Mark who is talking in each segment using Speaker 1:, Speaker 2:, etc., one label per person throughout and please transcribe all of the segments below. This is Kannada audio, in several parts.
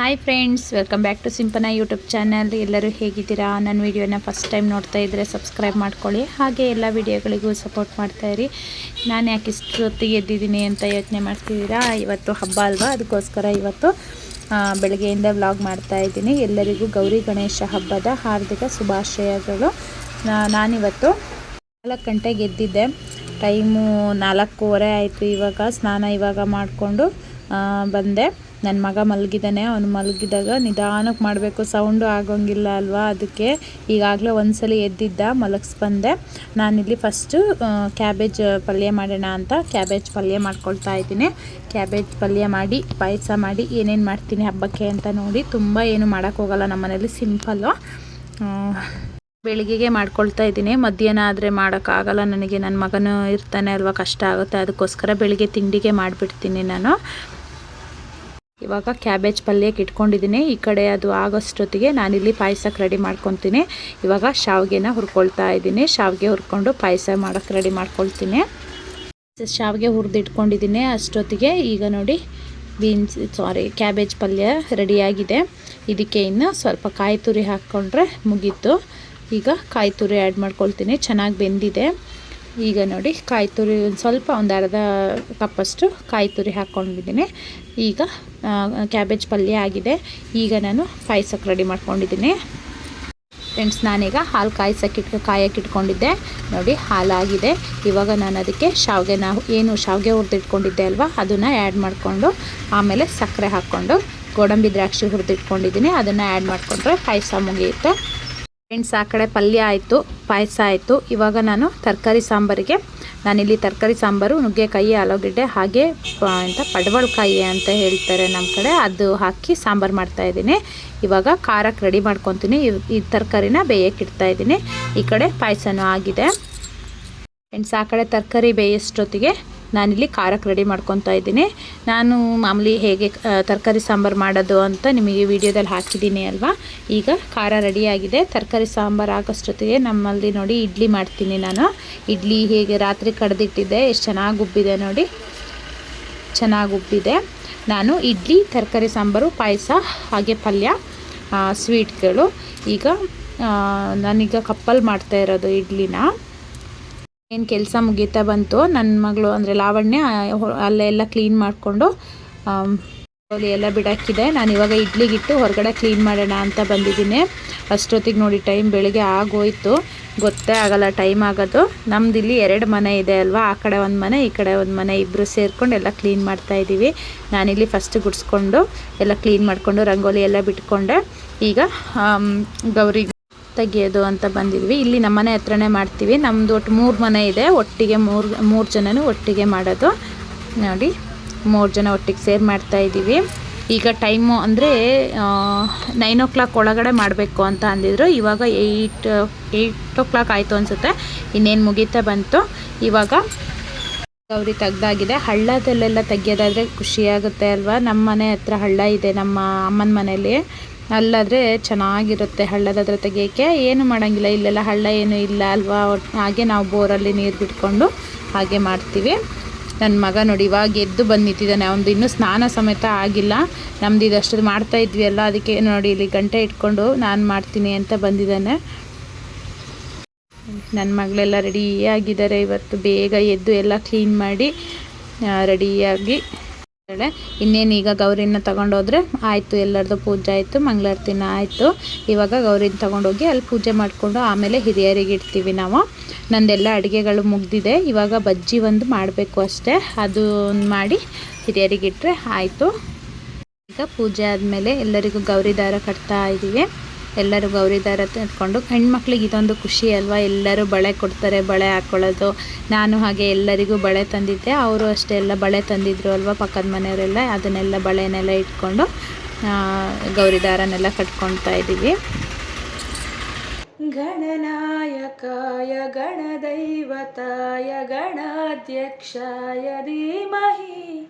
Speaker 1: Hi friends welcome back to Simpana YouTube channel ಎಲ್ಲರೂ ಹೇಗಿದ್ದೀರಾ? ನನ್ನ ವೀಡಿಯೋನ ಫಸ್ಟ್ ಟೈಮ್ ನೋಡ್ತಾ ಇದ್ದರೆ ಸಬ್ಸ್ಕ್ರೈಬ್ ಮಾಡ್ಕೊಳ್ಳಿ. ಹಾಗೆ ಎಲ್ಲ ವಿಡಿಯೋಗಳಿಗೂ ಸಪೋರ್ಟ್ ಮಾಡ್ತಾಯಿರಿ ನಾನು ಯಾಕೆ ಇಷ್ಟೊತ್ತಿಗೆ ಎದ್ದಿದ್ದೀನಿ ಅಂತ ಯೋಚನೆ ಮಾಡ್ತಿದ್ದೀರಾ? ಇವತ್ತು ಹಬ್ಬ ಅಲ್ವಾ? ಅದಕ್ಕೋಸ್ಕರ ಇವತ್ತು ಬೆಳಗ್ಗೆಯಿಂದ ವ್ಲಾಗ್ ಮಾಡ್ತಾ ಇದ್ದೀನಿ. ಎಲ್ಲರಿಗೂ ಗೌರಿ ಗಣೇಶ ಹಬ್ಬದ ಹಾರ್ದಿಕ ಶುಭಾಶಯಗಳು. ನಾನಿವತ್ತು ನಾಲ್ಕು ಗಂಟೆಗೆ ಎದ್ದಿದ್ದೆ. ಟೈಮು ನಾಲ್ಕೂವರೆ ಆಯಿತು ಇವಾಗ. ಸ್ನಾನ ಇವಾಗ ಮಾಡಿಕೊಂಡು ಬಂದೆ. ನನ್ನ ಮಗ ಮಲಗಿದ್ದಾನೆ ಅವನು ಮಲಗಿದಾಗ ನಿಧಾನಕ್ಕೆ ಮಾಡಬೇಕು ಸೌಂಡು ಆಗೋಂಗಿಲ್ಲ ಅಲ್ವಾ ಅದಕ್ಕೆ ಈಗಾಗಲೇ ಒಂದ್ಸಲಿ ಎದ್ದಿದ್ದ ಮಲಗಿಸ್ ಬಂದೆ ನಾನಿಲ್ಲಿ ಫಸ್ಟು ಕ್ಯಾಬೇಜ್ ಪಲ್ಯ ಮಾಡೋಣ ಅಂತ ಕ್ಯಾಬೇಜ್ ಪಲ್ಯ ಮಾಡ್ಕೊಳ್ತಾ ಇದ್ದೀನಿ. ಕ್ಯಾಬೇಜ್ ಪಲ್ಯ ಮಾಡಿ, ಪಾಯಸ ಮಾಡಿ, ಏನೇನು ಮಾಡ್ತೀನಿ ಹಬ್ಬಕ್ಕೆ ಅಂತ ನೋಡಿ, ತುಂಬ ಏನು ಮಾಡೋಕ್ಕೋಗಲ್ಲ ನಮ್ಮ ಮನೇಲಿ ಸಿಂಪಲ್ಲು ಬೆಳಿಗ್ಗೆಗೆ ಮಾಡ್ಕೊಳ್ತಾ ಇದ್ದೀನಿ. ಮಧ್ಯಾಹ್ನ ಆದರೆ ಮಾಡೋಕ್ಕಾಗಲ್ಲ, ನನಗೆ ನನ್ನ ಮಗನೂ ಇರ್ತಾನೆ ಅಲ್ವಾ, ಕಷ್ಟ ಆಗುತ್ತೆ, ಅದಕ್ಕೋಸ್ಕರ ಬೆಳಿಗ್ಗೆ ತಿಂಡಿಗೆ ಮಾಡಿಬಿಡ್ತೀನಿ ನಾನು. ಇವಾಗ ಕ್ಯಾಬೇಜ್ ಪಲ್ಯಕ್ಕೆ ಇಟ್ಕೊಂಡಿದ್ದೀನಿ ಈ ಕಡೆ ಅದು ಆಗೋಷ್ಟೊತ್ತಿಗೆ ನಾನಿಲ್ಲಿ ಪಾಯಸಕ್ಕೆ ರೆಡಿ ಮಾಡ್ಕೊತೀನಿ. ಇವಾಗ ಶಾವಿಗೆನ ಹುರ್ಕೊಳ್ತಾ ಇದ್ದೀನಿ ಶಾವಿಗೆ ಹುರ್ಕೊಂಡು ಪಾಯಸ ಮಾಡೋಕ್ಕೆ ರೆಡಿ ಮಾಡ್ಕೊಳ್ತೀನಿ. ಶಾವಿಗೆ ಹುರಿದು ಇಟ್ಕೊಂಡಿದ್ದೀನಿ ಅಷ್ಟೊತ್ತಿಗೆ ಈಗ ನೋಡಿ ಬೀನ್ಸ್ ಸಾರಿ ಕ್ಯಾಬೇಜ್ ಪಲ್ಯ ರೆಡಿಯಾಗಿದೆ ಇದಕ್ಕೆ ಇನ್ನು ಸ್ವಲ್ಪ ಕಾಯಿ ತುರಿ ಹಾಕ್ಕೊಂಡ್ರೆ ಮುಗೀತು. ಈಗ ಕಾಯಿ ತುರಿ ಆ್ಯಡ್ ಮಾಡ್ಕೊಳ್ತೀನಿ. ಚೆನ್ನಾಗಿ ಬೆಂದಿದೆ. ಈಗ ನೋಡಿ ಕಾಯಿ ತುರಿ ಒಂದು ಸ್ವಲ್ಪ ಒಂದು ಅರ್ಧ ಕಪ್ಪಷ್ಟು ಕಾಯಿ ತುರಿ ಹಾಕ್ಕೊಂಡಿದ್ದೀನಿ. ಈಗ ಕ್ಯಾಬೇಜ್ ಪಲ್ಯ ಆಗಿದೆ. ಈಗ ನಾನು ಪಾಯಸಕ್ಕೆ ರೆಡಿ ಮಾಡ್ಕೊಂಡಿದ್ದೀನಿ. ಫ್ರೆಂಡ್ಸ್ ನಾನೀಗ ಹಾಲು ಕಾಯಿಸೋಕೆ ಕಾಯಕ್ಕೆ ಇಟ್ಕೊಂಡಿದ್ದೆ. ನೋಡಿ, ಹಾಲಾಗಿದೆ. ಇವಾಗ ನಾನು ಅದಕ್ಕೆ ಶಾವಿಗೆನ, ಏನು ಶಾವಿಗೆ ಹುರಿದಿಟ್ಕೊಂಡಿದ್ದೆ ಅಲ್ವಾ, ಅದನ್ನು ಆ್ಯಡ್ ಮಾಡಿಕೊಂಡು, ಆಮೇಲೆ ಸಕ್ಕರೆ ಹಾಕ್ಕೊಂಡು, ಗೋಡಂಬಿ ದ್ರಾಕ್ಷಿ ಹುರಿದಿಟ್ಕೊಂಡಿದ್ದೀನಿ ಅದನ್ನು ಆ್ಯಡ್ ಮಾಡಿಕೊಂಡ್ರೆ ಪಾಯಸ ಮುಗಿಯುತ್ತೆ. ಫ್ರೆಂಡ್ಸ್ ಆ ಕಡೆ ಪಲ್ಯ ಆಯಿತು, ಪಾಯಸ ಆಯಿತು. ಇವಾಗ ನಾನು ತರಕಾರಿ ಸಾಂಬಾರಿಗೆ, ನಾನಿಲ್ಲಿ ತರಕಾರಿ ಸಾಂಬಾರು, ನುಗ್ಗೆಕಾಯಿ, ಆಲೂಗಡ್ಡೆ, ಹಾಗೆ ಅಂತ ಎಂತ ಪಡವಲಕಾಯಿ ಅಂತ ಹೇಳ್ತಾರೆ ನಮ್ಮ ಕಡೆ. ಅದು ಹಾಕಿ ಸಾಂಬಾರು ಮಾಡ್ತಾಯಿದ್ದೀನಿ ಇವಾಗ ಖಾರಕ್ಕೆ ರೆಡಿ ಮಾಡ್ಕೊತೀನಿ. ಈ ತರಕಾರಿನ ಬೇಯಕ್ಕೆ ಇಡ್ತಾ ಇದ್ದೀನಿ. ಈ ಕಡೆ ಪಾಯಸನೂ ಆಗಿದೆ. ಫ್ರೆಂಡ್ಸ್ ಆ ಕಡೆ ತರಕಾರಿ ಬೇಯಿಸೋತ್ತಿಗೆ ನಾನಿಲ್ಲಿ ಖಾರಕ್ಕೆ ರೆಡಿ ಮಾಡ್ಕೊತಾ ಇದ್ದೀನಿ. ನಾನು ಮಾಮೂಲಿ ಹೇಗೆ ತರಕಾರಿ ಸಾಂಬಾರು ಮಾಡೋದು ಅಂತ ನಿಮಗೆ ವಿಡಿಯೋದಲ್ಲಿ ಹಾಕಿದ್ದೀನಿ ಅಲ್ವಾ? ಈಗ ಖಾರ ರೆಡಿಯಾಗಿದೆ ತರಕಾರಿ ಸಾಂಬಾರು ಆಗೋಷ್ಟೊತ್ತಿಗೆ ನಮ್ಮಲ್ಲಿ ನೋಡಿ ಇಡ್ಲಿ ಮಾಡ್ತೀನಿ ನಾನು. ಇಡ್ಲಿ ಹೇಗೆ ರಾತ್ರಿ ಕಡ್ದಿಟ್ಟಿದ್ದೆ, ಎಷ್ಟು ಚೆನ್ನಾಗಿ ಉಬ್ಬಿದೆ ನೋಡಿ. ಚೆನ್ನಾಗಿ ಉಬ್ಬಿದೆ. ನಾನು ಇಡ್ಲಿ, ತರಕಾರಿ ಸಾಂಬಾರು, ಪಾಯಸ, ಹಾಗೆ ಪಲ್ಯ ಸ್ವೀಟ್ಗಳು ಈಗ ನಾನೀಗ ಕಪ್ಪಲ್ಲಿ ಮಾಡ್ತಾ ಇರೋದು ಇಡ್ಲಿನ. ಏನು ಕೆಲಸ ಮುಗೀತಾ ಬಂತು ನನ್ನ ಮಗಳು ಅಂದರೆ ಲಾವಣ್ಯ ಅಲ್ಲೆಲ್ಲ ಕ್ಲೀನ್ ಮಾಡಿಕೊಂಡು ಎಲ್ಲ ಬಿಡಾಕಿದೆ. ನಾನು ಇವಾಗ ಇಡ್ಲಿಗಿಟ್ಟು ಹೊರಗಡೆ ಕ್ಲೀನ್ ಮಾಡೋಣ ಅಂತ ಬಂದಿದ್ದೀನಿ. ಅಷ್ಟೊತ್ತಿಗೆ ನೋಡಿ ಟೈಮ್ ಬೆಳಿಗ್ಗೆ ಆಗೋಯ್ತು. ಗೊತ್ತೇ ಆಗಲ್ಲ ಟೈಮ್ ಆಗೋದು. ನಮ್ದು ಇಲ್ಲಿ ಎರಡು ಮನೆ ಇದೆ ಅಲ್ವಾ? ಆ ಕಡೆ ಒಂದು ಮನೆ, ಈ ಕಡೆ ಒಂದು ಮನೆ. ಇಬ್ಬರು ಸೇರ್ಕೊಂಡು ಎಲ್ಲ ಕ್ಲೀನ್ ಮಾಡ್ತಾ ಇದ್ದೀವಿ ನಾನಿಲ್ಲಿ ಫಸ್ಟ್ ಗುಡಿಸ್ಕೊಂಡು ಎಲ್ಲ ಕ್ಲೀನ್ ಮಾಡಿಕೊಂಡು, ರಂಗೋಲಿ ಎಲ್ಲ ಬಿಟ್ಕೊಂಡೆ. ಈಗ ಗೌರಿ ತೆಗಿಯೋದು ಅಂತ ಬಂದಿದ್ವಿ. ಇಲ್ಲಿ ನಮ್ಮ ಮನೆ ಹತ್ರನೇ ಮಾಡ್ತೀವಿ. ನಮ್ಮದು ಒಟ್ಟು ಮೂರು ಮನೆ ಇದೆ. ಒಟ್ಟಿಗೆ ಮೂರು ಮೂರು ಜನನೂ ಒಟ್ಟಿಗೆ ಮಾಡೋದು. ನೋಡಿ, ಮೂರು ಜನ ಒಟ್ಟಿಗೆ ಸೇರ್ ಮಾಡ್ತಾ ಇದ್ದೀವಿ. ಈಗ ಟೈಮು ಅಂದರೆ ನೈನ್ ಓ ಕ್ಲಾಕ್ ಒಳಗಡೆ ಮಾಡಬೇಕು ಅಂತ ಅಂದಿದ್ರು. ಇವಾಗ ಏಯ್ಟ್ ಏಯ್ಟ್ ಓ ಕ್ಲಾಕ್ ಆಯಿತು ಅನಿಸುತ್ತೆ. ಇನ್ನೇನು ಮುಗೀತಾ ಬಂತು. ಇವಾಗ ಗೌರಿ ತೆಗ್ದಾಗಿದೆ. ಹಳ್ಳದಲ್ಲೆಲ್ಲ ತೆಗಿಯೋದಾದರೆ ಖುಷಿಯಾಗುತ್ತೆ ಅಲ್ವಾ? ನಮ್ಮ ಮನೆ ಹತ್ರ ಹಳ್ಳ ಇದೆ. ನಮ್ಮ ಅಮ್ಮನ ಮನೇಲಿ. ಅಲ್ಲಾದರೆ ಚೆನ್ನಾಗಿರುತ್ತೆ, ಹಳ್ಳದ ಹತ್ರ ತೆಗಿಯೋಕ್ಕೆ. ಏನು ಮಾಡೋಂಗಿಲ್ಲ, ಇಲ್ಲೆಲ್ಲ ಹಳ್ಳ ಏನು ಇಲ್ಲ ಅಲ್ವಾ? ಹಾಗೆ ನಾವು ಬೋರಲ್ಲಿ ನೀರು ಬಿಟ್ಕೊಂಡು ಹಾಗೆ ಮಾಡ್ತೀವಿ. ನನ್ನ ಮಗ ನೋಡಿ, ಇವಾಗ ಎದ್ದು ಬಂದು ನಿಂತಿದ್ದಾನೆ ಅವನದು ಇನ್ನೂ ಸ್ನಾನ ಸಮೇತ ಆಗಿಲ್ಲ. ನಮ್ದು ಇದಷ್ಟು ಮಾಡ್ತಾ ಇದ್ವಿ ಅಲ್ಲ ಅದಕ್ಕೆ ನೋಡಿ ಇಲ್ಲಿ ಗಂಟೆ ಇಟ್ಕೊಂಡು ನಾನು ಮಾಡ್ತೀನಿ ಅಂತ ಬಂದಿದ್ದಾನೆ. ನನ್ನ ಮಗಳೆಲ್ಲ ರೆಡಿಯಾಗಿದ್ದಾರೆ ಇವತ್ತು. ಬೇಗ ಎದ್ದು ಎಲ್ಲ ಕ್ಲೀನ್ ಮಾಡಿ ರೆಡಿಯಾಗಿ ಇದ್ದಾಳೆ. ಇನ್ನೇನು ಈಗ ಗೌರಿನ ತಗೊಂಡೋದ್ರೆ ಆಯಿತು ಎಲ್ಲರದ್ದು ಪೂಜೆ ಆಯಿತು ಮಂಗಳಾರತಿನ ಆಯಿತು. ಇವಾಗ ಗೌರಿನ ತಗೊಂಡೋಗಿ ಅಲ್ಲಿ ಪೂಜೆ ಮಾಡಿಕೊಂಡು ಆಮೇಲೆ ಹಿರಿಯರಿಗೆ ಇಡ್ತೀವಿ ನಾವು. ನಂದೆಲ್ಲ ಅಡುಗೆಗಳು ಮುಗ್ದಿದೆ. ಇವಾಗ ಬಜ್ಜಿ ಒಂದು ಮಾಡಬೇಕು ಅಷ್ಟೇ. ಅದು ಮಾಡಿ ಹಿರಿಯರಿಗೆ ಇಟ್ಟರೆ ಆಯಿತು. ಈಗ ಪೂಜೆ ಆದಮೇಲೆ ಎಲ್ಲರಿಗೂ ಗೌರಿ ದಾರ ಕಟ್ತಾ ಇದ್ದೀವಿ ಎಲ್ಲರೂ ಗೌರಿದಾರ ಇಟ್ಕೊಂಡು ಹೆಣ್ಮಕ್ಳಿಗೆ ಇದೊಂದು ಖುಷಿ ಅಲ್ವಾ? ಎಲ್ಲರೂ ಬಳೆ ಕೊಡ್ತಾರೆ, ಬಳೆ ಹಾಕ್ಕೊಳ್ಳೋದು ನಾನು ಹಾಗೆ ಎಲ್ಲರಿಗೂ ಬಳೆ ತಂದಿದ್ದೆ. ಅವರು ಅಷ್ಟೇ ಎಲ್ಲ ಬಳೆ ತಂದಿದ್ರು ಅಲ್ವಾ ಪಕ್ಕದ ಮನೆಯವರೆಲ್ಲ? ಅದನ್ನೆಲ್ಲ ಬಳೆನೆಲ್ಲ ಇಟ್ಕೊಂಡು ಗೌರಿದಾರನೆಲ್ಲ ಕಟ್ಕೊಳ್ತಾ ಇದ್ದೀವಿ.
Speaker 2: ಗಣನಾಯಕಾಯ, ಗಣದೈವತಾಯ, ಗಣಾಧ್ಯಕ್ಷಾಯ, ಧೀಮಹಿ.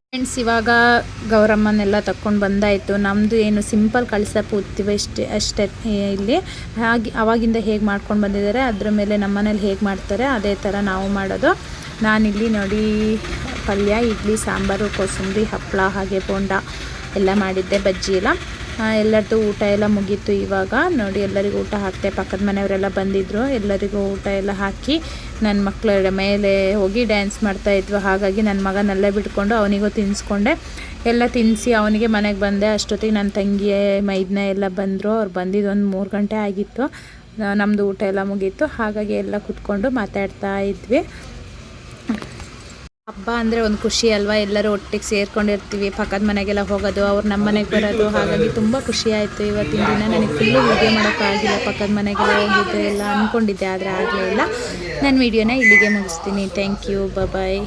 Speaker 1: ಫ್ರೆಂಡ್ಸ್ ಇವಾಗ ಗೌರಮ್ಮನೆಲ್ಲ ತಕ್ಕೊಂಡು ಬಂದಾಯಿತು. ನಮ್ಮದು ಏನು ಸಿಂಪಲ್ ಕಳಸ ಪೂರ್ತಿವೆ ಅಷ್ಟೇ ಅಷ್ಟೇ ಇಲ್ಲಿ. ಹಾಗೆ ಅವಾಗಿಂದ ಹೇಗೆ ಮಾಡ್ಕೊಂಡು ಬಂದಿದ್ದಾರೆ, ಅದ್ರ ಮೇಲೆ ನಮ್ಮ ಮನೇಲಿ ಹೇಗೆ ಮಾಡ್ತಾರೆ, ಅದೇ ಥರ ನಾವು ಮಾಡೋದು. ನಾನಿಲ್ಲಿ ನೋಡಿ, ಪಲ್ಯ, ಇಡ್ಲಿ, ಸಾಂಬಾರು, ಕೋಸಂಬರಿ ಹಪ್ಪಳ ಹಾಗೆ ಬೋಂಡ ಎಲ್ಲ ಮಾಡಿದ್ದೆ, ಬಜ್ಜಿ ಎಲ್ಲ. ಎಲ್ಲರದ್ದು ಊಟ ಎಲ್ಲ ಮುಗೀತು ಇವಾಗ. ನೋಡಿ, ಎಲ್ಲರಿಗೂ ಊಟ ಹಾಕ್ತೆ ಪಕ್ಕದ ಮನೆಯವರೆಲ್ಲ ಬಂದಿದ್ದರು ಎಲ್ಲರಿಗೂ ಊಟ ಎಲ್ಲ ಹಾಕಿ ನನ್ನ ಮಕ್ಕಳ ಮೇಲೆ ಹೋಗಿ ಡ್ಯಾನ್ಸ್ ಮಾಡ್ತಾ ಇದ್ವು. ಹಾಗಾಗಿ ನನ್ನ ಮಗನಲ್ಲೇ ಬಿಟ್ಕೊಂಡು ಅವನಿಗೂ ತಿನ್ನಿಸ್ಕೊಂಡೆ ಎಲ್ಲ ತಿನ್ನಿಸಿ ಅವನಿಗೆ ಮನೆಗೆ ಬಂದೆ. ಅಷ್ಟೊತ್ತಿಗೆ ನನ್ನ ತಂಗಿ ಮೈದನ ಎಲ್ಲ ಬಂದರು. ಅವ್ರು ಬಂದಿದ್ದು ಒಂದು ಮೂರು ಗಂಟೆ ಆಗಿತ್ತು. ನಮ್ಮದು ಊಟ ಎಲ್ಲ ಮುಗೀತು. ಹಾಗಾಗಿ ಎಲ್ಲ ಕುತ್ಕೊಂಡು ಮಾತಾಡ್ತಾ ಇದ್ವಿ. ಹಬ್ಬ ಅಂದರೆ ಒಂದು ಖುಷಿ ಅಲ್ವಾ? ಎಲ್ಲರೂ ಒಟ್ಟಿಗೆ ಸೇರ್ಕೊಂಡಿರ್ತೀವಿ, ಪಕ್ಕದ ಮನೆಗೆಲ್ಲ ಹೋಗೋದು, ಅವ್ರು ನಮ್ಮ ಮನೆಗೆ ಬರೋದು, ಹಾಗಾಗಿ ತುಂಬ ಖುಷಿ ಆಯಿತು ಇವತ್ತಿನ ದಿನ. ನನಗೆ ಫುಲ್ಲು ವೀಡಿಯೋ ಮಾಡೋಕ್ಕಾಗಿಲ್ಲ ಪಕ್ಕದ ಮನೆಗೆಲ್ಲ ಹೋಗಿದ್ದೆ ಎಲ್ಲ ಅಂದ್ಕೊಂಡಿದ್ದೆ ಆದರೆ ಆಗಲೇ ಇಲ್ಲ. ನಾನು ವೀಡಿಯೋನ ಇಲ್ಲಿಗೆ ಮುಗಿಸ್ತೀನಿ. Thank you bye